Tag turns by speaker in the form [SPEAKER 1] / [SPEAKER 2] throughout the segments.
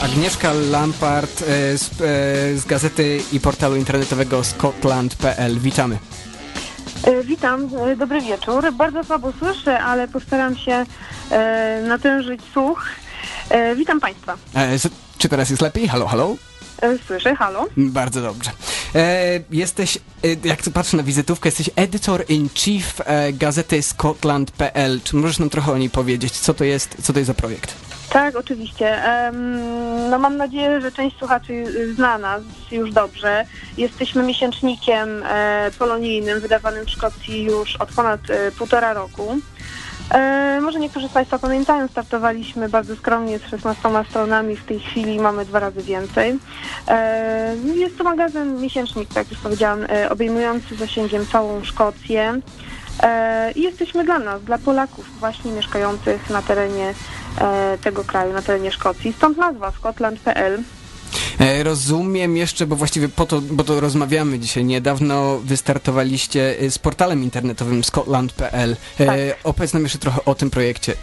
[SPEAKER 1] Agnieszka Lampart e, z, e, z gazety i portalu internetowego scotland.pl. Witamy.
[SPEAKER 2] E, Witam, dobry wieczór. Bardzo słabo słyszę, ale postaram się e, natężyć słuch. E, witam Państwa.
[SPEAKER 1] E, czy teraz jest lepiej? Halo, halo?
[SPEAKER 2] Słyszę, halo.
[SPEAKER 1] Bardzo dobrze. E, jesteś, e, jak patrzę na wizytówkę, jesteś editor-in-chief e, gazety scotland.pl. Czy możesz nam trochę o niej powiedzieć? Co to jest, co to jest za projekt?
[SPEAKER 2] Tak, oczywiście. No mam nadzieję, że część słuchaczy y, zna nas już dobrze. Jesteśmy miesięcznikiem e, polonijnym wydawanym w Szkocji już od ponad e, półtora roku. E, może niektórzy z Państwa pamiętają, startowaliśmy bardzo skromnie z 16 stronami, w tej chwili mamy dwa razy więcej. E, jest to magazyn miesięcznik, tak jak już powiedziałam, e, obejmujący zasięgiem całą Szkocję. E, I jesteśmy dla nas, dla Polaków właśnie mieszkających na terenie e, tego kraju, na terenie Szkocji. Stąd nazwa scotland.pl.
[SPEAKER 1] E, rozumiem jeszcze, bo właściwie po to, bo to rozmawiamy dzisiaj. Niedawno wystartowaliście e, z portalem internetowym scotland.pl. E,
[SPEAKER 2] Tak.
[SPEAKER 1] Opowiedz nam jeszcze trochę o tym projekcie.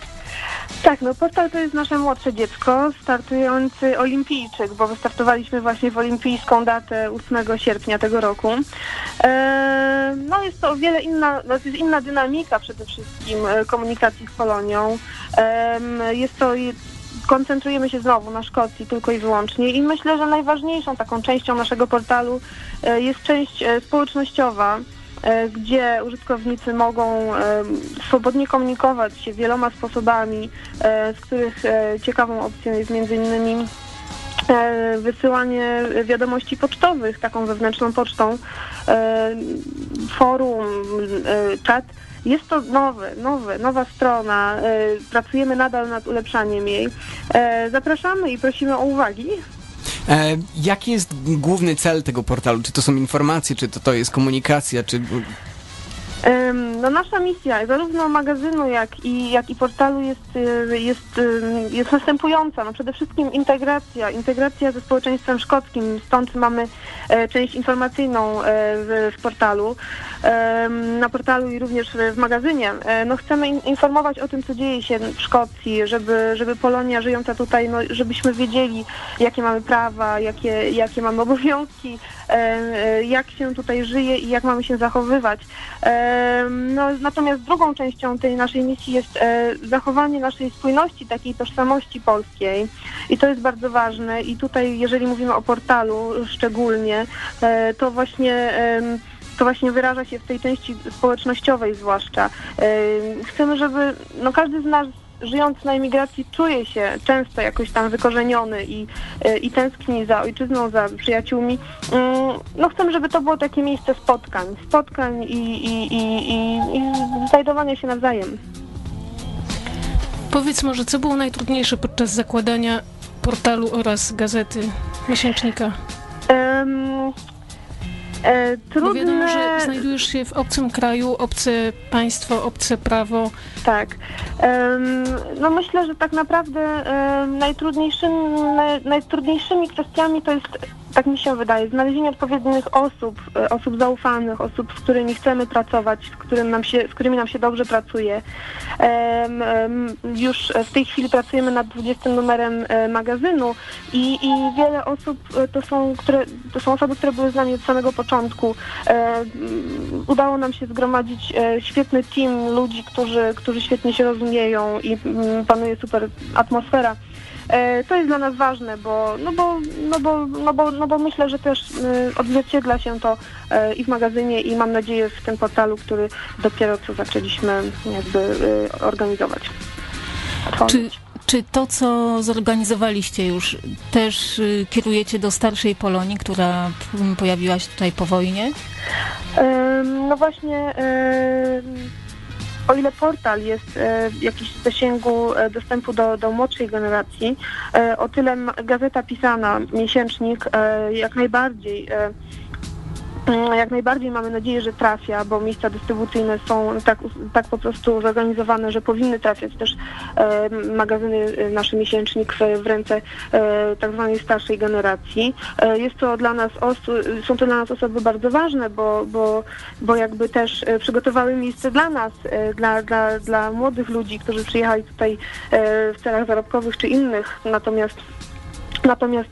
[SPEAKER 2] Tak, no portal to jest nasze młodsze dziecko, startujący olimpijczyk, bo wystartowaliśmy właśnie w olimpijską datę 8 sierpnia tego roku. E, no jest to o wiele inna, no, jest inna dynamika przede wszystkim komunikacji z Polonią. Em, jest to koncentrujemy się znowu na Szkocji tylko i wyłącznie i myślę, że najważniejszą taką częścią naszego portalu e, jest część e, społecznościowa, e, gdzie użytkownicy mogą swobodnie komunikować się wieloma sposobami, z których ciekawą opcją jest między innymi wysyłanie wiadomości pocztowych taką wewnętrzną pocztą, forum, czat. Jest to nowy, nowy, nowa strona. Pracujemy nadal nad ulepszaniem jej. E, Zapraszamy i prosimy o uwagi.
[SPEAKER 1] E, jaki jest główny cel tego portalu? Czy to są informacje, czy to, to jest komunikacja, czy...
[SPEAKER 2] No nasza misja zarówno magazynu, jak i, jak i portalu jest, y, jest, y, jest następująca. No przede wszystkim integracja, integracja ze społeczeństwem szkockim, stąd mamy e, część informacyjną e, w, w portalu, na portalu i również w magazynie. E, No chcemy in, informować o tym, co dzieje się w Szkocji, żeby, żeby Polonia żyjąca tutaj, no, żebyśmy wiedzieli, jakie mamy prawa, jakie, jakie mamy obowiązki, jak się tutaj żyje i jak mamy się zachowywać. No, natomiast drugą częścią tej naszej misji jest e, zachowanie naszej spójności, takiej tożsamości polskiej i to jest bardzo ważne i tutaj jeżeli mówimy o portalu szczególnie, e, to właśnie to właśnie wyraża się w tej części społecznościowej zwłaszcza. Em, Chcemy, żeby no, każdy z nas żyjąc na emigracji czuje się często jakoś tam wykorzeniony i, e, i tęskni za ojczyzną, za przyjaciółmi. Mm, No chcemy, żeby to było takie miejsce spotkań, spotkań i, i, i, i, i znajdowania się nawzajem.
[SPEAKER 3] Powiedz może, co było najtrudniejsze podczas zakładania portalu oraz gazety, miesięcznika?
[SPEAKER 2] Em, e,
[SPEAKER 3] Bo
[SPEAKER 2] trudne...
[SPEAKER 3] wiadomo, że znajdujesz się w obcym kraju, obce państwo, obce prawo.
[SPEAKER 2] Tak. Em, no myślę, że tak naprawdę em, najtrudniejszymi, naj, najtrudniejszymi kwestiami to jest, tak mi się wydaje, znalezienie odpowiednich osób, e, osób zaufanych, osób, z którymi chcemy pracować, z, którym nam się, z którymi nam się dobrze pracuje. Em, już w tej chwili pracujemy nad 20 numerem e, magazynu i, i wiele osób e, to są, które, to są osoby, które były z nami od samego początku. E, udało nam się zgromadzić e, świetny team ludzi, którzy, którzy świetnie się rozumieją i panuje super atmosfera. To jest dla nas ważne, bo, no bo, no bo, no bo, no bo myślę, że też odzwierciedla się to i w magazynie i mam nadzieję w tym portalu, który dopiero co zaczęliśmy jakby organizować.
[SPEAKER 4] Czy. Czy to, co zorganizowaliście już, też y, kierujecie do starszej Polonii, która pojawiła się tutaj po wojnie?
[SPEAKER 2] No właśnie, o ile portal jest e, jakiś w zasięgu e, dostępu do, do młodszej generacji, e, o tyle gazeta pisana, miesięcznik, e, jak najbardziej e, Jak najbardziej mamy nadzieję, że trafia, bo miejsca dystrybucyjne są tak, tak po prostu zorganizowane, że powinny trafiać też e, magazyny, e, nasze miesięcznik w, ręce e, tak zwanej starszej generacji. E, jest to dla nas są to dla nas osoby bardzo ważne, bo, bo, bo jakby też e, przygotowały miejsce dla nas, e, dla, dla, dla młodych ludzi, którzy przyjechali tutaj w celach zarobkowych czy innych, natomiast Natomiast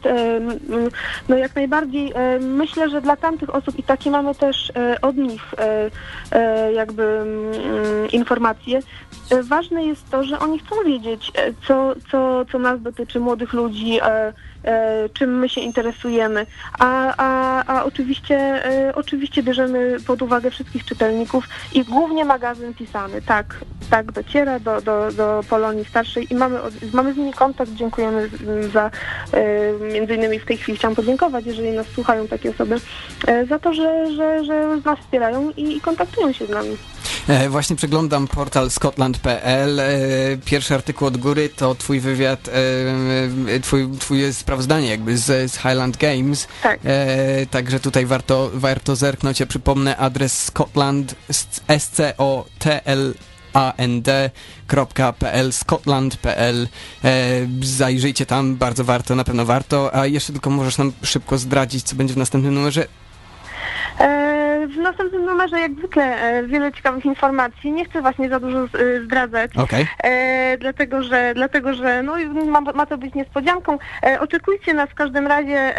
[SPEAKER 2] no jak najbardziej myślę, że dla tamtych osób i takie mamy też e, od nich e, e, jakby informacje. Ważne jest to, że oni chcą wiedzieć, co, co, co nas dotyczy, młodych ludzi, czym my się interesujemy. A, a, a oczywiście, e, oczywiście bierzemy pod uwagę wszystkich czytelników i głównie magazyn pisany. Tak, tak dociera do, do, do Polonii Starszej i mamy, mamy z nimi kontakt. Dziękujemy za e, między innymi w tej chwili chciałam podziękować, jeżeli nas słuchają takie osoby, e, za to, że, że, że nas wspierają i, i kontaktują się z nami.
[SPEAKER 1] E, właśnie przeglądam portal scotland.pl. E, pierwszy artykuł od góry to twój wywiad, e, twój, twoje sprawozdanie jakby z, z Highland Games.
[SPEAKER 2] Tak.
[SPEAKER 1] Także tutaj warto, warto zerknąć. Ja przypomnę adres Scotland, scotland.pl, scotland.pl. E, zajrzyjcie tam, bardzo warto, na pewno warto. A jeszcze tylko możesz nam szybko zdradzić, co będzie w następnym numerze.
[SPEAKER 2] E, W następnym numerze jak zwykle e, wiele ciekawych informacji. Nie chcę właśnie za dużo e, zdradzać.
[SPEAKER 1] Okej.
[SPEAKER 2] E, dlatego, że, dlatego, że no, ma, ma to być niespodzianką. Oczekujcie nas w każdym razie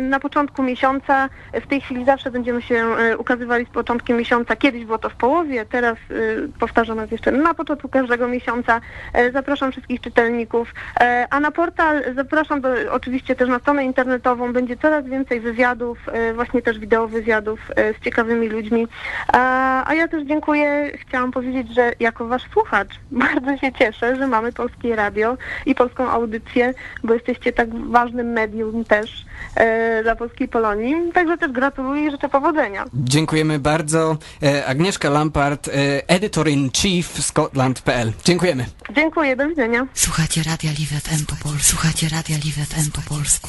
[SPEAKER 2] na początku miesiąca. W tej chwili zawsze będziemy się ukazywali z początkiem miesiąca. Kiedyś było to w połowie, teraz powtarzam raz jeszcze na początku każdego miesiąca. Zapraszam wszystkich czytelników. A na portal zapraszam do, oczywiście też na stronę internetową. Będzie coraz więcej wywiadów, właśnie też wideo wywiadów e, z ciekawymi ludźmi. A, a ja też dziękuję. Chciałam powiedzieć, że jako wasz słuchacz bardzo się cieszę, że mamy polskie radio i polską audycję, bo jesteście tak ważnym medium też e, dla polskiej Polonii. Także też gratuluję i życzę powodzenia.
[SPEAKER 1] Dziękujemy bardzo. E, Agnieszka Lampart, e, editor-in-chief scotland.pl. Dziękujemy.
[SPEAKER 2] Dziękuję, do widzenia.
[SPEAKER 5] Słuchacie Radia Live FM po polsku. Słuchacie Radia Live FM po polsku.